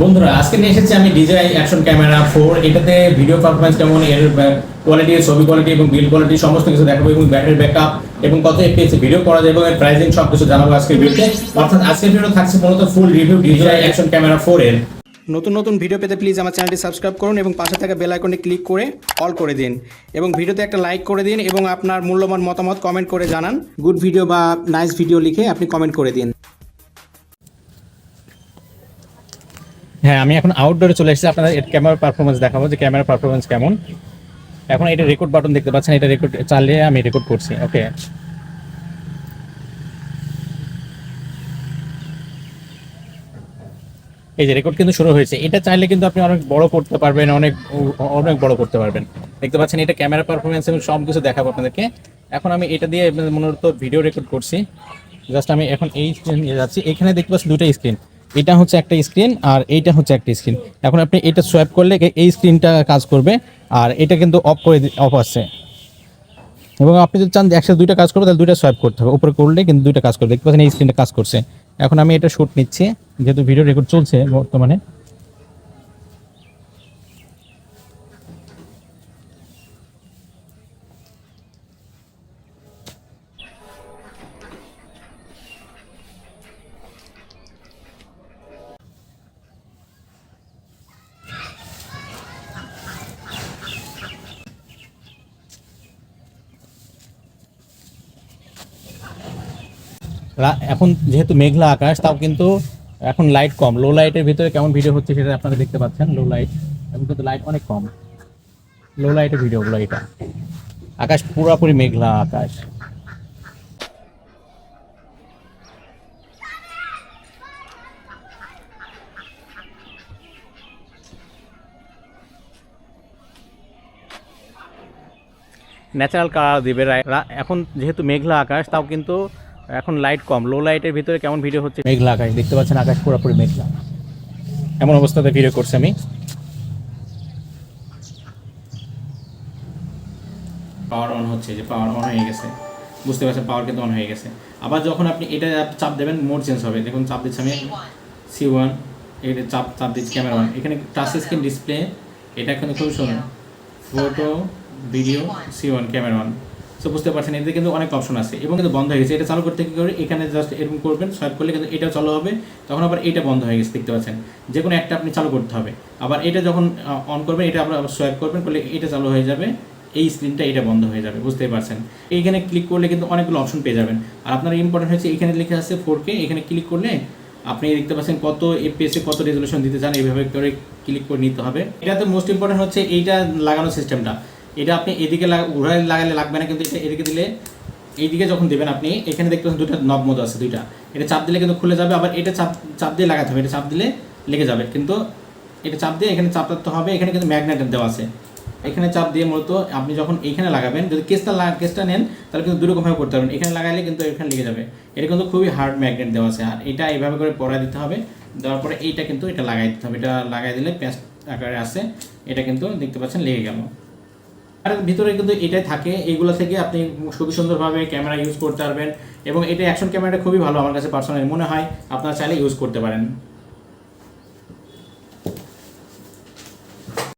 বন্ধুরা আজকে নিয়ে এসেছি আমি ডিজাই অ্যাকশন ক্যামেরা ফোর এটাতে ভিডিও পারফরমেন্স কেমন এর কোয়ালিটি ছবি কোয়ালিটি এবং বিল কোয়ালিটি সমস্ত কিছু দেখাবো এবং ব্যাটারি ব্যাকআপ এবং কত এফপিএস ভিডিও করা যায় এবং এর প্রাইসিং সব কিছু জানাব আজকের ভিডিওতে অর্থাৎ আজকের ভিডিও থাকছে মূলত full review DJI action camera four এর। নতুন নতুন ভিডিও পেতে প্লিজ আমার চ্যানেলটি সাবস্ক্রাইব করুন এবং পাশে থাকা বেল আইকনে ক্লিক করে অল করে দিন এবং ভিডিওতে একটা লাইক করে দিন এবং আপনার মূল্যবান মতামত কমেন্ট করে জানান। গুড ভিডিও বা নাইস ভিডিও লিখে আপনি কমেন্ট করে দিন। হ্যাঁ আমি এখন আউটডোরে চলে এসেছি। আপনাদের এর ক্যামেরা পারফরমেন্স দেখাবো যে ক্যামেরা পারফরমেন্স কেমন। এখন এটা রেকর্ড বাটন দেখতে পাচ্ছেন, এটা রেকর্ড চালিয়ে আমি রেকর্ড করছি ওকে এই যে রেকর্ড কিন্তু শুরু হয়েছে। এটা চাইলে কিন্তু আপনি অনেক বড় করতে পারবেন, অনেক অনেক বড় করতে পারবেন। দেখতে পাচ্ছেন, এটা ক্যামেরা পারফরমেন্স এবং সব কিছু দেখাবো আপনাদেরকে। এখন আমি এটা দিয়ে মূলত ভিডিও রেকর্ড করছি। জাস্ট আমি এখন এই যাচ্ছি। এখানে দেখতে পাচ্ছি দুটো স্ক্রিন এটা হচ্ছে একটা স্ক্রিন আর এইটা হচ্ছে একটা স্ক্রিন এখন আপনি এটা সোয়াইপ করলে এই স্ক্রিনটা কাজ করবে আর এটা কিন্তু অফ করে অফ আছে এবং আপনি যদি চান একসাথে দুইটা কাজ করবে, তাহলে দুইটা সোয়াইপ করতে হবে। উপরে করলে কিন্তু দুইটা কাজ করবে। দেখতে পাচ্ছেন এই স্ক্রিনটা কাজ করছে। এখন আমি এটা শ্যুট নিচ্ছি। যেহেতু ভিডিও রেকর্ড চলছে বর্তমানে। এখন যেহেতু মেঘলা আকাশ, তাও কিন্তু এখন লাইট কম। লো লাইটের ভিতরে কেমন ভিডিও হচ্ছে সেটা আপনারা দেখতে পাচ্ছেন লো লাইট এখন কিন্তু লাইট অনেক কম। লো লাইটের ভিডিওগুলো এটা। আকাশ পুরোপুরি মেঘলা আকাশ। ন্যাচারাল কালার দিবে এখন যেহেতু মেঘলা আকাশ, তাও কিন্তু এখন লাইট কম লো লাইটের ভিতরে কেমন ভিডিও হচ্ছে? মেঘলা আকাশ দেখতে পাচ্ছেন আকাশ পুরোপুরি মেঘলা। এমন অবস্থাতে ভিডিও করছি আমি। পাওয়ার অন হচ্ছে যে পাওয়ার অন হয়ে গেছে। বুঝতে পারছেন পাওয়ার কিন্তু অন হয়ে গেছে। আবার যখন আপনি এটা চাপ দেবেন মোড চেঞ্জ হবে। দেখুন চাপ দিচ্ছি আমি। সি ওয়ান এটা চাপ চাপ দিচ্ছি ক্যামেরা ওয়ান এখানে টাচ স্ক্রিন ডিসপ্লে এটা এখানে খুবই সুন্দর। Photo video C one camera one so বুঝতে পারছেন এতে কিন্তু অনেক অপশন আছে এবং কিন্তু বন্ধ হয়ে গেছে। এটা চালু করতে কি করে এখানে জাস্ট এরকম করবেন সোয়াইপ করলে কিন্তু এটা চালু হবে। তখন আবার এটা বন্ধ হয়ে গেছে, দেখতে পাচ্ছেন। যে কোনো একটা আপনি চালু করতে হবে। আবার এটা যখন অন করবেন, এটা আবার সোয়াইপ করবেন, করলে এটা চালু হয়ে যাবে। এই স্ক্রিনটা এটা বন্ধ হয়ে যাবে, বুঝতেই পারছেন। এইখানে ক্লিক করলে কিন্তু অনেকগুলো অপশন পেয়ে যাবেন। আর আপনার ইম্পর্টেন্ট হচ্ছে, এখানে লেখা আছে ফোর কে এখানে ক্লিক করলে আপনি দেখতে পাচ্ছেন কত এফপিএসে কত রেজলিউশন দিতে চান এইভাবে করে ক্লিক করে নিতে হবে। এটাতে মোস্ট ইম্পর্টেন্ট হচ্ছে এইটা লাগানোর সিস্টেমটা এটা আপনি এদিকে ঘোরায় লাগালে লাগবে না, কিন্তু এটা এদিকে দিলে এইদিকে যখন দেবেন আপনি, এখানে দেখতে পাচ্ছেন দুটো নব মতো আছে, দুইটা। এটা চাপ দিলে কিন্তু খুলে যাবে, আবার এটা চাপ চাপ দিয়ে লাগাতে হবে, এটা চাপ দিলে লেগে যাবে। কিন্তু এটা চাপ দিয়ে এখানে চাপ দিতে হবে, এখানে কিন্তু ম্যাগনেট দেওয়া আছে। এখানে চাপ দিয়ে মূলত আপনি যখন এইখানে লাগাবেন, যদি কেসটা কেসটা নেন, তাহলে কিন্তু দুরকমভাবে করতে পারবেন। এখানে লাগাইলে কিন্তু এখানে লেগে যাবে। এটা কিন্তু খুবই হার্ড ম্যাগনেট দেওয়া আছে। আর এটা এইভাবে করে পরা দিতে হবে, দেওয়ার পরে এইটা কিন্তু এটা লাগাই দিতে হবে। এটা লাগাই দিলে পেস্ট আকারে আছে এটা কিন্তু দেখতে পাচ্ছেন লেগে গেল। আর ভিতরে কিন্তু এটাই থাকে এইগুলো থেকে আপনি খুবই সুন্দরভাবে ক্যামেরা ইউজ করতে পারবেন এবং এটা অ্যাকশন ক্যামেরাটা খুবই ভালো আমার কাছে পার্সোনালি মনে হয়, আপনারা চাইলে ইউজ করতে পারেন।